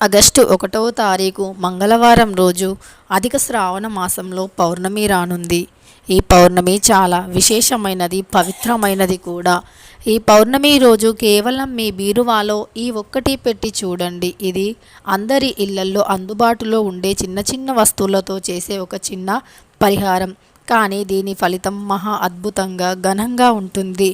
August ఒకటవ తారీఖు మంగళవారం రోజు అధిక శ్రావణ మాసంలో పౌర్ణమి రానుంది. ఈ పౌర్ణమి చాలా విశేషమైనది పవిత్రమైనది కూడా. ఈ పౌర్ణమి రోజు కేవలం మీ బీరువాలో ఈ ఒక్కటి పెట్టి చూడండి. ఇది అందరి ఇళ్ళల్లో అందుబాటులో ఉండే చిన్న చిన్న వస్తువులతో చేసే ఒక చిన్న పరిహారం. కానీ దీని ఫలితం మహా అద్భుతంగా ఘనంగా ఉంటుంది.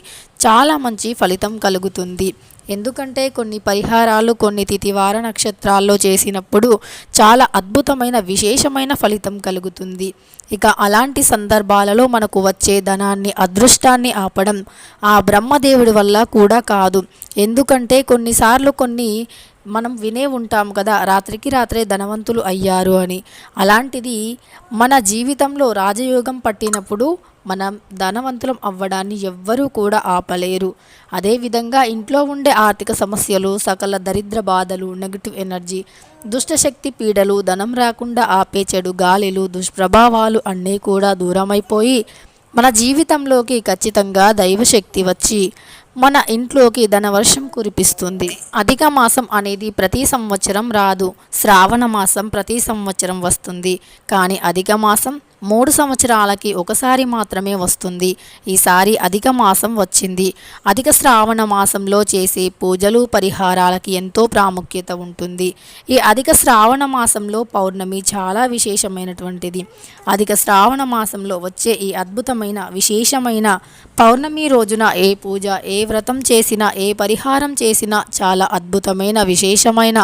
చాలా మంచి ఫలితం కలుగుతుంది. ఎందుకంటే కొన్ని పరిహారాలు కొన్ని తిథివార నక్షత్రాల్లో చేసినప్పుడు చాలా అద్భుతమైన విశేషమైన ఫలితం కలుగుతుంది. ఇక అలాంటి సందర్భాలలో మనకు వచ్చే ధనాన్ని అదృష్టాన్ని ఆపడం ఆ బ్రహ్మదేవుడి వల్ల కూడా కాదు. ఎందుకంటే కొన్నిసార్లు కొన్ని మనం వినే ఉంటాం కదా రాత్రికి రాత్రే ధనవంతులు అయ్యారు అని. అలాంటిది మన జీవితంలో రాజయోగం పట్టినప్పుడు మనం ధనవంతులం అవ్వడాన్ని ఎవ్వరూ కూడా ఆపలేరు. అదేవిధంగా ఇంట్లో ఉండే ఆర్థిక సమస్యలు సకల దరిద్ర బాధలు నెగిటివ్ ఎనర్జీ దుష్టశక్తి పీడలు ధనం రాకుండా ఆపే చెడు గాలిలు దుష్ప్రభావాలు అన్నీ కూడా దూరమైపోయి మన జీవితంలోకి ఖచ్చితంగా దైవశక్తి వచ్చి మన ఇంట్లోకి ధనవర్షం కురిపిస్తుంది. అధిక మాసం అనేది ప్రతి సంవత్సరం రాదు. శ్రావణ మాసం ప్రతి సంవత్సరం వస్తుంది. కానీ అధిక మాసం మూడు సంవత్సరాలకి ఒకసారి మాత్రమే వస్తుంది. ఈసారి అధిక మాసం వచ్చింది. అధిక శ్రావణ మాసంలో చేసే పూజలు పరిహారాలకి ఎంతో ప్రాముఖ్యత ఉంటుంది. ఈ అధిక శ్రావణ మాసంలో పౌర్ణమి చాలా విశేషమైనటువంటిది. అధిక శ్రావణ మాసంలో వచ్చే ఈ అద్భుతమైన విశేషమైన పౌర్ణమి రోజున ఏ పూజ ఏ వ్రతం చేసినా ఏ పరిహారం చేసినా చాలా అద్భుతమైన విశేషమైన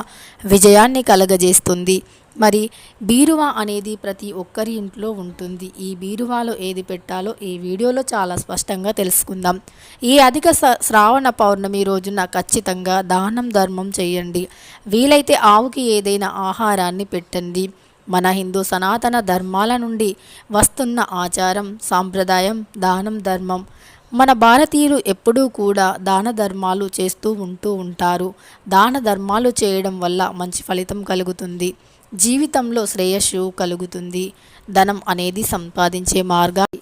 విజయాన్ని కలగజేస్తుంది. మరి బీరువా అనేది ప్రతి ఒక్కరి ఇంట్లో ఉంటుంది. ఈ బీరువాలో ఏది పెట్టాలో ఈ వీడియోలో చాలా స్పష్టంగా తెలుసుకుందాం. ఈ అధిక శ్రావణ పౌర్ణమి రోజున ఖచ్చితంగా దానం ధర్మం చేయండి. వీలైతే ఆవుకి ఏదైనా ఆహారాన్ని పెట్టండి. మన హిందూ సనాతన ధర్మాల నుండి వస్తున్న ఆచారం సాంప్రదాయం దానం ధర్మం. మన భారతీయులు ఎప్పుడూ కూడా దాన ధర్మాలు చేస్తూ ఉంటూ ఉంటారు. దాన ధర్మాలు చేయడం వల్ల మంచి ఫలితం కలుగుతుంది. జీవితంలో శ్రేయస్సు కలుగుతుంది. ధనం అనేది సంపాదించే మార్గాలు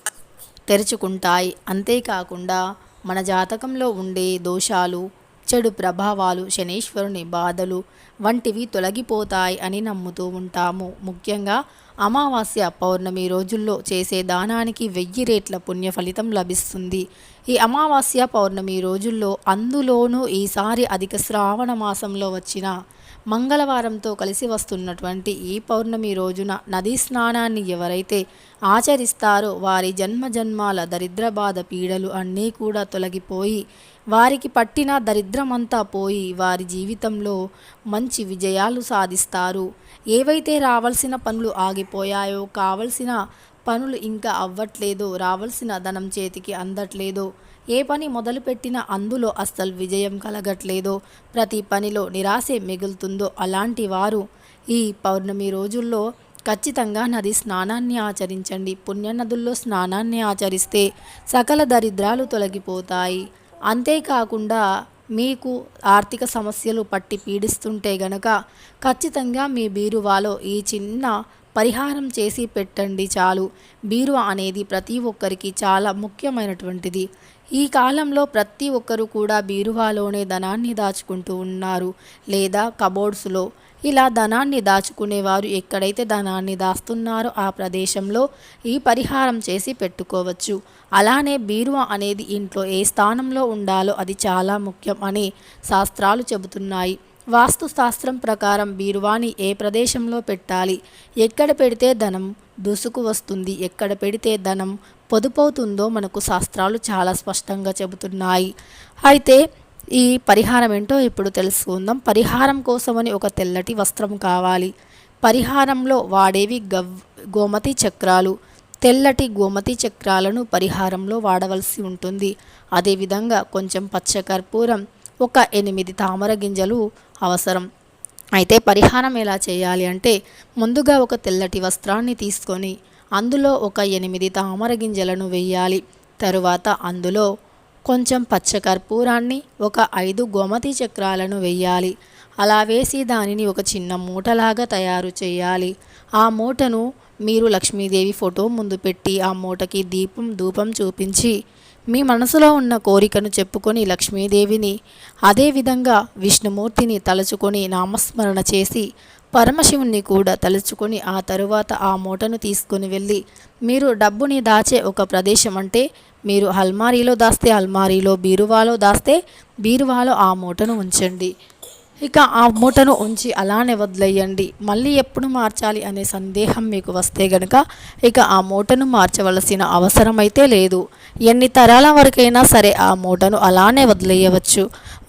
తెరుచుకుంటాయి. అంతేకాకుండా మన జాతకంలో ఉండే దోషాలు చెడు ప్రభావాలు శనీశ్వరుని బాధలు వంటివి తొలగిపోతాయి అని నమ్ముతూ ఉంటాము. ముఖ్యంగా అమావాస్య పౌర్ణమి రోజుల్లో చేసే దానానికి వెయ్యి రేట్ల పుణ్య ఫలితం లభిస్తుంది. ఈ అమావాస్య పౌర్ణమి రోజుల్లో అందులోనూ ఈసారి అధిక శ్రావణ మాసంలో వచ్చిన మంగళవారంతో కలిసి వస్తున్నటువంటి ఈ పౌర్ణమి రోజున నదీ స్నానాన్ని ఎవరైతే ఆచరిస్తారో వారి జన్మ జన్మాల దరిద్ర బాధ పీడలు అన్నీ కూడా తొలగిపోయి వారికి పట్టిన దరిద్రమంతా పోయి వారి జీవితంలో మంచి విజయాలు సాధిస్తారు. ఏవైతే రావాల్సిన పనులు ఆగిపోయాయో కావలసిన పనులు ఇంకా అవ్వట్లేదో రావాల్సిన ధనం చేతికి అందట్లేదో ఏ పని మొదలుపెట్టినా అందులో అస్సలు విజయం కలగట్లేదో ప్రతి పనిలో నిరాశే మిగులుతుందో అలాంటి వారు. ఈ పౌర్ణమి రోజుల్లో ఖచ్చితంగా నది స్నానాన్ని ఆచరించండి. పుణ్యనదుల్లో స్నానాన్ని ఆచరిస్తే సకల దరిద్రాలు తొలగిపోతాయి. అంతేకాకుండా మీకు ఆర్థిక సమస్యలు పట్టి పీడిస్తుంటే గనక ఖచ్చితంగా మీ బీరువాలో ఈ చిన్న పరిహారం చేసి పెట్టండి చాలు. బీరువా అనేది ప్రతి ఒక్కరికి చాలా ముఖ్యమైనటువంటిది. ఈ కాలంలో ప్రతి ఒక్కరు కూడా బీరువాలోనే ధనాన్ని దాచుకుంటూ ఉన్నారు లేదా కబోర్డ్స్లో. ఇలా ధనాన్ని దాచుకునేవారు ఎక్కడైతే ధనాన్ని దాస్తున్నారో ఆ ప్రదేశంలో ఈ పరిహారం చేసి పెట్టుకోవచ్చు. అలానే బీరువా అనేది ఇంట్లో ఏ స్థానంలో ఉండాలో అది చాలా ముఖ్యం అని శాస్త్రాలు చెబుతున్నాయి. వాస్తు శాస్త్రం ప్రకారం బీరువాని ఏ ప్రదేశంలో పెట్టాలి? ఎక్కడ పెడితే ధనం దుసుకు వస్తుంది? ఎక్కడ పెడితే ధనం పొదుపవుతుందో మనకు శాస్త్రాలు చాలా స్పష్టంగా చెబుతున్నాయి. అయితే ఈ పరిహారం ఏంటో ఇప్పుడు తెలుసుకుందాం. పరిహారం కోసమని ఒక తెల్లటి వస్త్రం కావాలి. పరిహారంలో వాడేవి గవ్ గోమతి చక్రాలు. తెల్లటి గోమతి చక్రాలను పరిహారంలో వాడవలసి ఉంటుంది. అదేవిధంగా కొంచెం పచ్చకర్పూరం ఒక ఎనిమిది తామర గింజలు అవసరం. అయితే పరిహారం ఎలా చేయాలి అంటే ముందుగా ఒక తెల్లటి వస్త్రాన్ని తీసుకొని అందులో ఒక ఎనిమిది తామర గింజలను వేయాలి తరువాత అందులో కొంచెం పచ్చకర్పూరాన్ని ఒక ఐదు గోమతి చక్రాలను వేయాలి అలా వేసి దానిని ఒక చిన్న మూటలాగా తయారు చేయాలి. ఆ మూటను మీరు లక్ష్మీదేవి ఫోటో ముందు పెట్టి ఆ మూటకి దీపం ధూపం చూపించి మీ మనసులో ఉన్న కోరికను చెప్పుకొని లక్ష్మీదేవిని అదేవిధంగా విష్ణుమూర్తిని తలుచుకొని నామస్మరణ చేసి పరమశివుణ్ణి కూడా తలుచుకొని ఆ తరువాత ఆ మూటను తీసుకుని వెళ్ళి మీరు డబ్బుని దాచే ఒక ప్రదేశం అంటే మీరు అల్మారీలో దాస్తే అల్మారీలో బీరువాలో దాస్తే బీరువాలో ఆ మూటను ఉంచండి. ఇక ఆ మూటను ఉంచి అలానే వదిలేయండి. మళ్ళీ ఎప్పుడు మార్చాలి అనే సందేహం మీకు వస్తే గనుక ఇక ఆ మూటను మార్చవలసిన అవసరం అయితే లేదు. ఎన్ని తరాల వరకైనా సరే ఆ మూటను అలానే వదిలేయవచ్చు.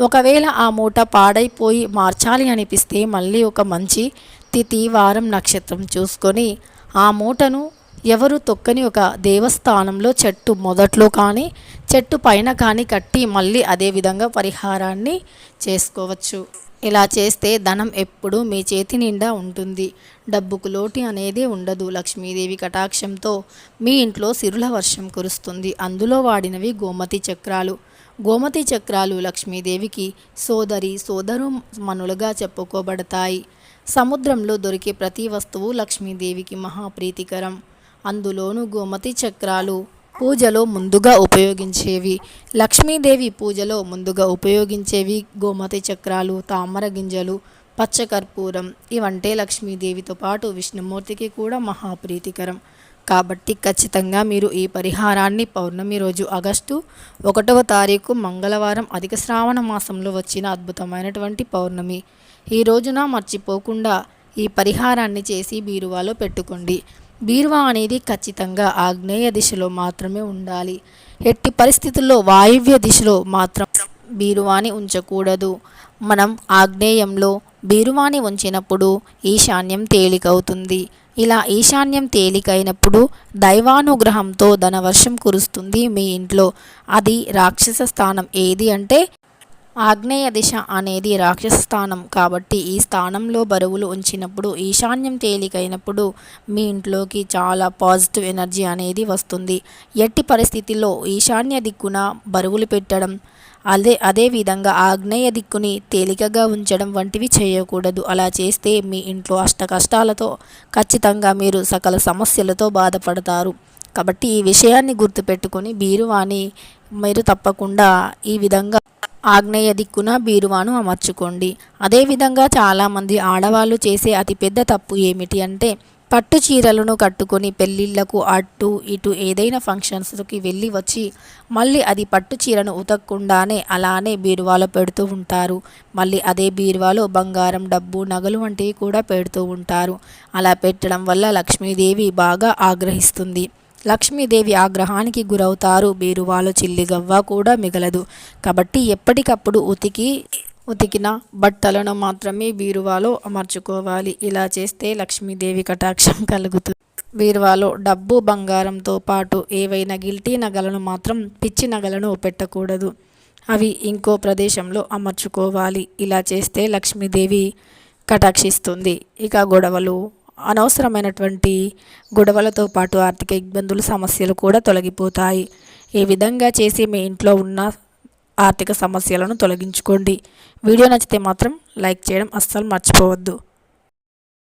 ఒకవేళ ఆ మూట పాడైపోయి మార్చాలి అనిపిస్తే మళ్ళీ ఒక మంచి తిథి వారం నక్షత్రం చూసుకొని ఆ మూటను ఎవరు తొక్కని ఒక దేవస్థానంలో చెట్టు మొదట్లో కానీ చెట్టు పైన కానీ కట్టి మళ్ళీ అదే విధంగా పరిహారాన్ని చేసుకోవచ్చు. ఇలా చేస్తే ధనం ఎప్పుడూ మీ చేతి నిండా ఉంటుంది. డబ్బుకు లోటు అనేది ఉండదు. లక్ష్మీదేవి కటాక్షంతో మీ ఇంట్లో సిరుల వర్షం కురుస్తుంది. అందులో వాడినవి గోమతి చక్రాలు. గోమతి చక్రాలు లక్ష్మీదేవికి సోదరి సోదరు మనులుగా చెప్పుకోబడతాయి. సముద్రంలో దొరికే ప్రతి వస్తువు లక్ష్మీదేవికి మహాప్రీతికరం. అందులోనూ గోమతి చక్రాలు పూజలో ముందుగా ఉపయోగించేవి. లక్ష్మీదేవి పూజలో ముందుగా ఉపయోగించేవి గోమతి చక్రాలు తామర గింజలు పచ్చకర్పూరం. ఇవంటే లక్ష్మీదేవితో పాటు విష్ణుమూర్తికి కూడా మహాప్రీతికరం. కాబట్టి ఖచ్చితంగా మీరు ఈ పరిహారాన్ని పౌర్ణమి రోజు ఆగస్టు ఒకటవ తారీఖు మంగళవారం అధిక శ్రావణ మాసంలో వచ్చిన అద్భుతమైనటువంటి పౌర్ణమి. ఈ రోజున మర్చిపోకుండా ఈ పరిహారాన్ని చేసి బీరువాలో పెట్టుకోండి. బీరువా అనేది ఖచ్చితంగా ఆగ్నేయ దిశలో మాత్రమే ఉండాలి. ఎట్టి పరిస్థితుల్లో వాయువ్య దిశలో మాత్రం బీరువాని ఉంచకూడదు. మనం ఆగ్నేయంలో బీరువాని ఉంచినప్పుడు ఈశాన్యం తేలికవుతుంది. ఇలా ఈశాన్యం తేలికైనప్పుడు దైవానుగ్రహంతో ధనవర్షం కురుస్తుంది మీ ఇంట్లో. అది రాక్షస స్థానం ఏది అంటే ఆగ్నేయ దిశ అనేది రాక్షస స్థానం కాబట్టి ఈ స్థానంలో బరువులు ఉంచినప్పుడు ఈశాన్యం తేలికైనప్పుడు మీ ఇంట్లోకి చాలా పాజిటివ్ ఎనర్జీ అనేది వస్తుంది. ఎట్టి పరిస్థితిలో ఈశాన్య దిక్కున బరువులు పెట్టడం అదే అదేవిధంగా ఆగ్నేయ దిక్కుని తేలికగా ఉంచడం వంటివి చేయకూడదు. అలా చేస్తే మీ ఇంట్లో అష్ట కష్టాలతో ఖచ్చితంగా మీరు సకల సమస్యలతో బాధపడతారు. కాబట్టి ఈ విషయాన్ని గుర్తుపెట్టుకొని బీరువాని మీరు తప్పకుండా ఈ విధంగా ఆగ్నేయ దిక్కున బీరువాను అమర్చుకోండి. అదేవిధంగా చాలామంది ఆడవాళ్ళు చేసే అతిపెద్ద తప్పు ఏమిటి అంటే పట్టు చీరలను కట్టుకొని పెళ్ళిళ్ళకు అటు ఇటు ఏదైనా ఫంక్షన్స్కి వెళ్ళి వచ్చి మళ్ళీ అది పట్టు చీరను ఉతకకుండానే అలానే బీరువాలో పెడుతూ ఉంటారు. మళ్ళీ అదే బీరువాలో బంగారం డబ్బు నగలు వంటివి కూడా పెడుతూ ఉంటారు. అలా పెట్టడం వల్ల లక్ష్మీదేవి బాగా ఆగ్రహిస్తుంది. లక్ష్మీదేవి ఆగ్రహానికి గురవుతారు. బీరువాలో చిల్లిగవ్వ కూడా మిగలదు. కాబట్టి ఎప్పటికప్పుడు ఉతికి ఉతికిన బట్టలను మాత్రమే బీరువాలో అమర్చుకోవాలి. ఇలా చేస్తే లక్ష్మీదేవి కటాక్షం కలుగుతుంది. బీరువాలో డబ్బు బంగారంతో పాటు ఏవైనా గిల్టీ నగలను మాత్రం పిచ్చి నగలను పెట్టకూడదు. అవి ఇంకో ప్రదేశంలో అమర్చుకోవాలి. ఇలా చేస్తే లక్ష్మీదేవి కటాక్షిస్తుంది. ఇక గొడవలు అనవసరమైనటువంటి గొడవలతో పాటు ఆర్థిక ఇబ్బందులు సమస్యలు కూడా తొలగిపోతాయి. ఈ విధంగా చేసి మీ ఇంట్లో ఉన్న ఆర్థిక సమస్యలను తొలగించుకోండి. వీడియో నచ్చితే మాత్రం లైక్ చేయడం అస్సలు మర్చిపోవద్దు.